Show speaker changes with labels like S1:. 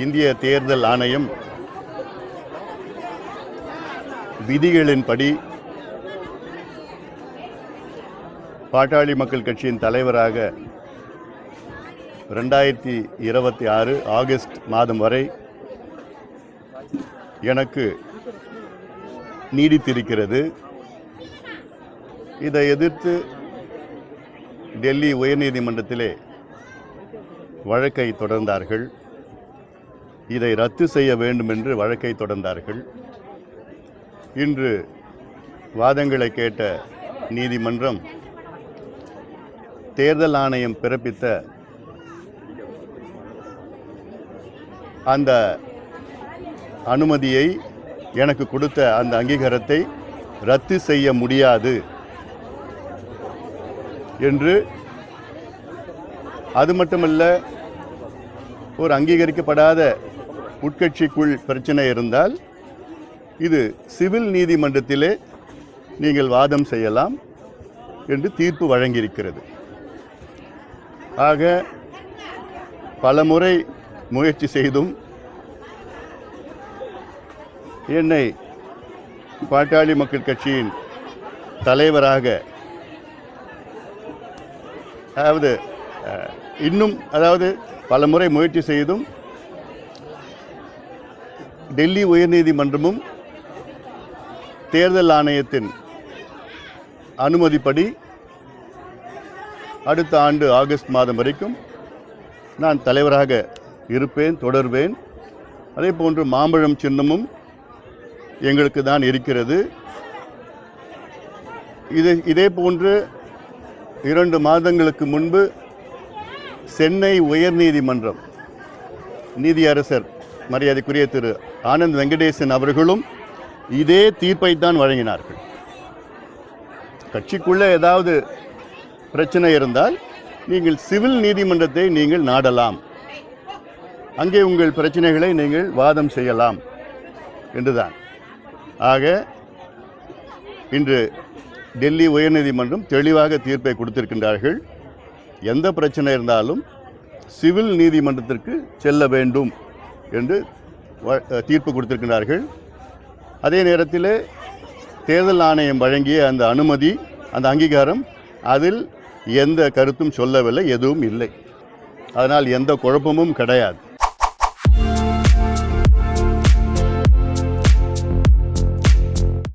S1: இந்திய தேர்தல் ஆணையம் விதிகளின்படி பாட்டாளி மக்கள் கட்சியின் தலைவராக ரெண்டாயிரத்தி இருபத்தி ஆறு ஆகஸ்ட் மாதம் வரை எனக்கு நீடித்திருக்கிறது. இதை எதிர்த்து டெல்லி உயர்நீதிமன்றத்திலே வழக்கை தொடர்ந்தார்கள். இதை ரத்து செய்ய வேண்டும் என்று வழக்கை தொடர்ந்தார்கள். இன்று வாதங்களை கேட்ட நீதிமன்றம் தேர்தல் ஆணையம் பிறப்பித்த அந்த அனுமதியை எனக்கு கொடுத்த அந்த அங்கீகாரத்தை ரத்து செய்ய முடியாது என்று அது மட்டுமல்ல ஒரு அங்கீகரிக்கப்படாத உட்கட்சிக்குள் பிரச்சனை இருந்தால் இது சிவில் நீதிமன்றத்திலே நீங்கள் வாதம் செய்யலாம் என்று தீர்ப்பு வழங்கியிருக்கிறது. ஆக பலமுறை முயற்சி செய்தும் என்னை பாட்டாளி மக்கள் கட்சியின் தலைவராக அதாவது இன்னும் அதாவது பல முறை முயற்சி செய்தும் டெல்லி உயர்நீதிமன்றமும் தேர்தல் ஆணையத்தின் அனுமதிப்படி அடுத்த ஆண்டு ஆகஸ்ட் மாதம் வரைக்கும் நான் தலைவராக இருப்பேன் தொடர்வேன். அதே போன்று மாம்பழம் சின்னமும் எங்களுக்கு தான் இருக்கிறது. இது இதே போன்று இரண்டு மாதங்களுக்கு முன்பு சென்னை உயர்நீதிமன்றம் நீதியரசர் மரியாதைக்குரிய திரு ஆனந்த் வெங்கடேசன் அவர்களும் இதே தீர்ப்பை தான் வழங்கினார்கள். கட்சிக்குள்ளே ஏதாவது பிரச்சனை இருந்தால் நீங்கள் சிவில் நீதிமன்றத்தை நீங்கள் நாடலாம். அங்கே உங்கள் பிரச்சனைகளை நீங்கள் வாதம் செய்யலாம் என்றுதான். ஆக இன்று டெல்லி உயர்நீதிமன்றம் தெளிவாக தீர்ப்பை கொடுத்திருக்கின்றார்கள். எந்த பிரச்சனை இருந்தாலும் சிவில் நீதிமன்றத்திற்கு செல்ல வேண்டும் என்று தீர்ப்பு கொடுத்திருக்கிறார்கள் அதே நேரத்தில் தேர்தல் ஆணையம் வழங்கிய அந்த அனுமதி அந்த அங்கீகாரம் அதில் எந்த கருத்தும் சொல்லவில்லை எதுவும் இல்லை. அதனால் எந்த குழப்பமும் கிடையாது.